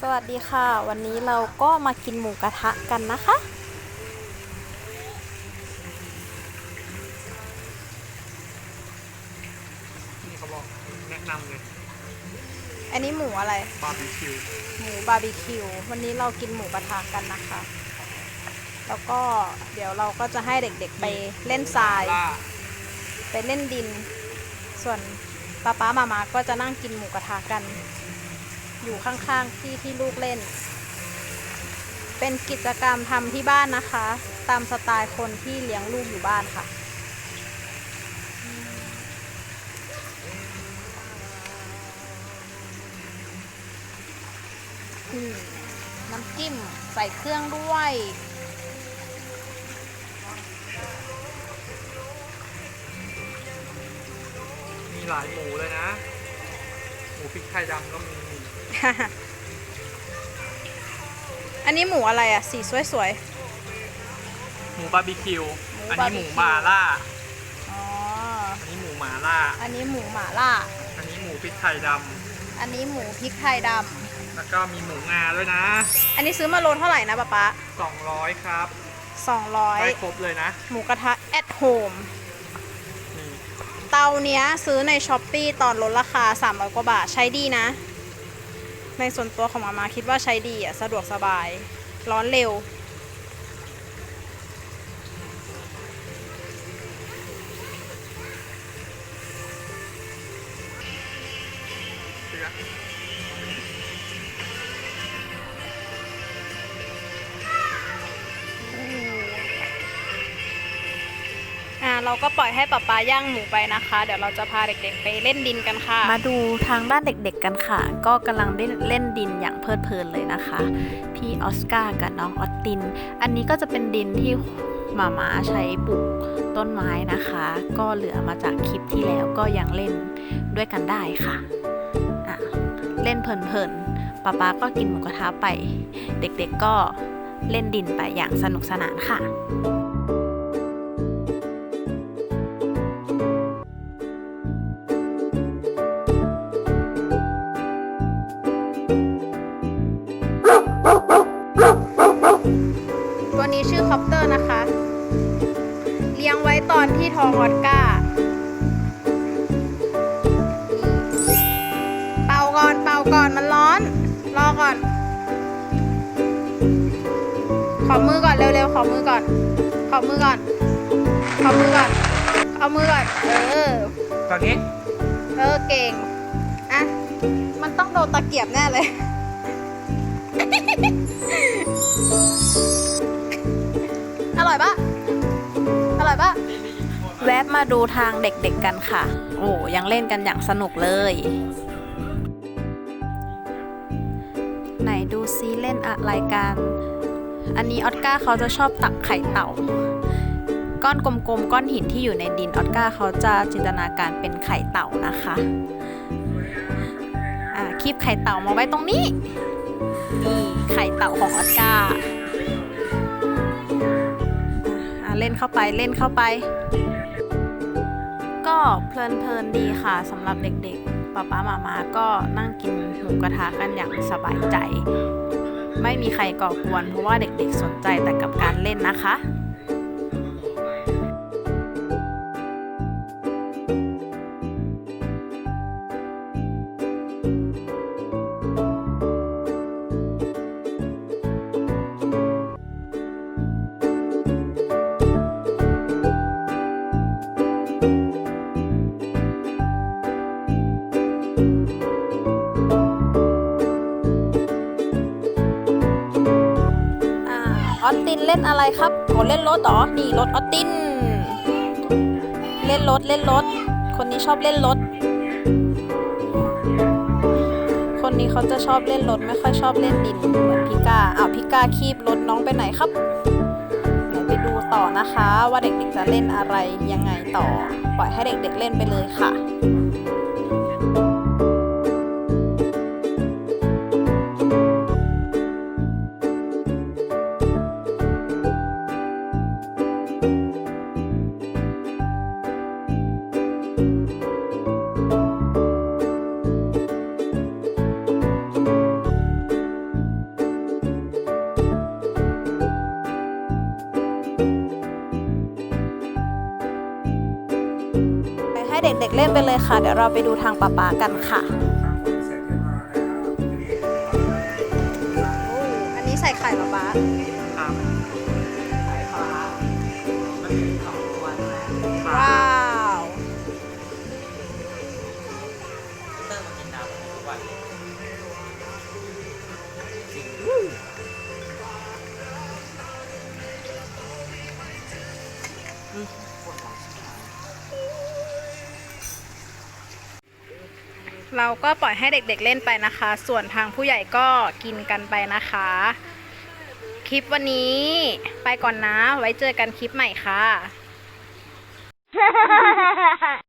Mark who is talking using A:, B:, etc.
A: สวัสดีค่ะ วันนี้เราก็มากินหมูกระทะกันนะคะ
B: นี่เขาบอกแนะนำเลย
A: อันนี้หมูอะไร
B: บาร์บีคิว
A: หมูบาร์บีคิว วันนี้เรากินหมูกระทะกันนะคะ แล้วก็เดี๋ยวเราก็จะให้เด็กๆไปเล่นทราย
B: ล่า
A: ไปเล่นดิน ส่วน ป้าป๊ามามาก็จะนั่งกินหมูกระทะกัน อยู่ข้างๆที่ที่ลูกเล่น เป็นกิจกรรมทำที่บ้านนะคะ ตามสไตล์คนที่เลี้ยงลูกอยู่บ้านค่ะน้ำจิ้มใส่เครื่องด้วย
B: หลายหมูเลยนะ หมูพริกไทยดำก็มี
A: อันนี้หมูอะไรอะ สีสวย
B: หมูบาร์บีคิว
A: หมู
B: อัน
A: บาร์
B: นี้
A: บี
B: ห
A: คิว
B: มูหมาล่า
A: ๆ อ๋อ
B: อันนี้หมูหมาล่า
A: อันนี้หมูหม่าล่า
B: อันนี้หมูพริกไทยด
A: อันนี้หมูพริกไทยดำ
B: แล้วก็มีหมูงาด้วยนะำ
A: อันนี้ซื้อมาโลเท่าไหร่นะป๊าป๊า
B: 200 ครับ
A: สองร้อย
B: ได้ครบเลยนะ
A: หมูกระทะ at home
B: นี่
A: เตาเนี้ยซื้อในช้อปปีตอนลดราคา 300 กว่าบาทใช้ดีนะ ในส่วนตัวของมามาคิดว่าใช้ดีอะ สะดวกสบาย ร้อนเร็ว
B: เเรา
A: ก็ปล่อยให้ป๊าป๊าย่างหมูไปนะคะ เดี๋ยวเราจะพาเด็กๆไปเล่นดินกันค่ะ
C: มาดูทางด้านเด็กๆกันค่ะ ก็กำลังเล่นดินอย่างเพลิดเพลินเลยนะคะ พี่ออสการ์กับน้องออตติน อันนี้ก็จะเป็นดินที่หมามาใช้ปลูกต้นไม้นะคะ ก็เหลือมาจากคลิปที่แล้วก็ยังเล่นด้วยกันได้ค่ะะเล่นเพลินๆป๊าป๊าก็กินหมูกระทะไป เด็กๆก็เล่นดินไปอย่างสนุกสนานค่ะ
A: ชื่อคอปเตอร์นะคะ เลี้ยงไว้ตอนที่ท้องออสการ์เป่าก่อนเป่าก่อนมันร้อน รอก่อน ขอมือก่อนเร็วๆ ขอมือก่อน ขอมือก่อน ขอมือก่อน เอามือก่อน เออ
B: ตอนนี้
A: เออเก่ง อะ มันต้องโดนตะเกียบแน่เลยอ ร่อยปะอร่อยปะ
C: แวะมาดูทางเด็กๆกันค่ะ โอ้ยังเล่นกันอย่างสนุกเลย ไหนดูซิเล่นอะไรกัน อันนี้ออสการ์เขาจะชอบตักไข่เต่า ก้อนกลมๆ ก้อนหินที่อยู่ในดินออสการ์เขาจะจินตนาการเป็นไข่เต่านะคะอ่าคีบไข่เต่ามาไว้ตรงนี้ นี่ไข่เต่าของออสการ์ เล่นเข้าไปเล่นเข้าไป ก็เพลินๆดีค่ะสำหรับเด็กๆป๊าป๊ามามาก็นั่งกินหมูกระทะกันอย่างสบายใจ ไม่มีใครก่อกวนเพราะว่าเด็กๆสนใจแต่กับการเล่นนะคะ
A: ออสตินเล่นอะไรครับโอเล่นรถเหรอ นี่รถออสติน เล่นรถเล่นรถ คนนี้ชอบเล่นรถ คนนี้เขาจะชอบเล่นรถไม่ค่อยชอบเล่นดินเหมือนพี่กาอ้าวพี่กาคีบรถน้องไปไหนครับเดี๋ยวไปดูต่อนะคะ ว่าเด็กๆจะเล่นอะไรยังไงต่อ ปล่อยให้เด็กๆเล่นไปเลยค่ะ ๆเล่นไปเลยค่ะ เดี๋ยวเราไปดูทางป๊าป๊ากันค่ะ อันนี้ใส่ไข่เหรอป๊า
B: ครับ
A: ว้าว เราก็ปล่อยให้เด็กๆเล่นไปนะคะ ส่วนทางผู้ใหญ่ก็กินกันไปนะคะ คลิปวันนี้ไปก่อนนะ ไว้เจอกันคลิปใหม่ค่ะ